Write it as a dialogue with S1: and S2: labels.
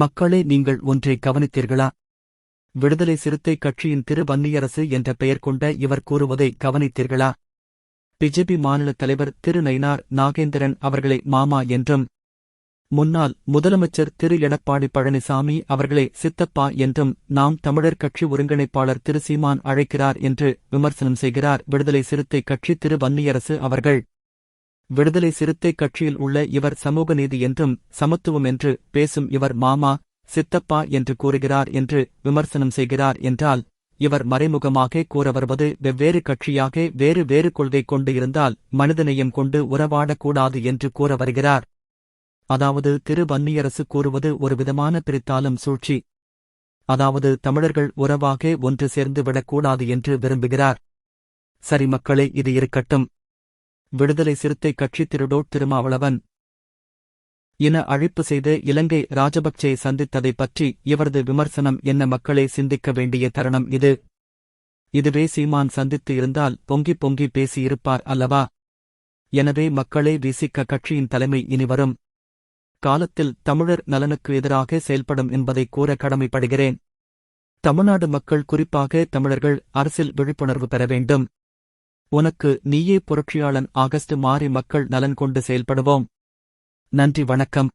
S1: மக்களே நீங்கள் ஒன்றை கவனித்தீர்களா? விடுதலை சிறுத்தை கட்சியின் திரு வன்னியரசு என்ற பெயர் கொண்ட இவர் கூறுவதை கவனித்தீர்களா? பிஜேபி மாநில தலைவர் திரு நயினார் நாகேந்திரன் அவர்களை மாமா என்றும் முன்னாள் முதலமைச்சர் திரு எடப்பாடி பழனிசாமி அவர்களை சித்தப்பா என்றும் நாம் தமிழர் கட்சி ஒருங்கிணைப்பாளர் திரு சீமான் அழைக்கிறார் என்று விமர்சனம் செய்கிறார் விடுதலை சிறுத்தை கட்சி திரு வன்னியரசு அவர்கள். விடுதலை சிறுத்தை கட்சியில் உள்ள இவர் சமூக நீதி என்றும் சமத்துவம் என்று பேசும் இவர் மாமா சித்தப்பா என்று கூறுகிறார் என்று விமர்சனம் செய்கிறார் என்றால் இவர் மறைமுகமாக கூற வருவது வெவ்வேறு கட்சியாக வேறு வேறு கொள்கை கொண்டு இருந்தால் மனிதநேயம் கொண்டு உறவாடக்கூடாது என்று கூற வருகிறார். அதாவது திரு வன்னியரசு கூறுவது ஒரு விதமான பிரித்தாலும் சூழ்ச்சி. அதாவது தமிழர்கள் உறவாக ஒன்று சேர்ந்து விடக்கூடாது என்று விரும்புகிறார். சரி மக்களே இது இருக்கட்டும். விடுதலை சிறுத்தை கட்சி திருடோட் திருமாவளவன். இன அழிப்பு செய்து இலங்கை ராஜபக்சே சந்தித்ததைப் பற்றி இவரது விமர்சனம் என்ன மக்களே சிந்திக்க வேண்டிய தருணம் இது. இதுவே சீமான் சந்தித்து இருந்தால் பொங்கி பொங்கி பேசியிருப்பார் அல்லவா? எனவே மக்களே வீசிக்க கட்சியின் தலைமை இனி வரும். காலத்தில் தமிழர் நலனுக்கு எதிராக செயல்படும் என்பதை கூற கடமைப்படுகிறேன். தமிழ்நாடு மக்கள் குறிப்பாக தமிழர்கள் அரசில் விழிப்புணர்வு பெற வேண்டும். உனக்கு நீயே புரட்சியாளன் ஆகஸ்ட் மாறி மக்கள் நலன் கொண்டு செயல்படுவோம். நன்றி வணக்கம்.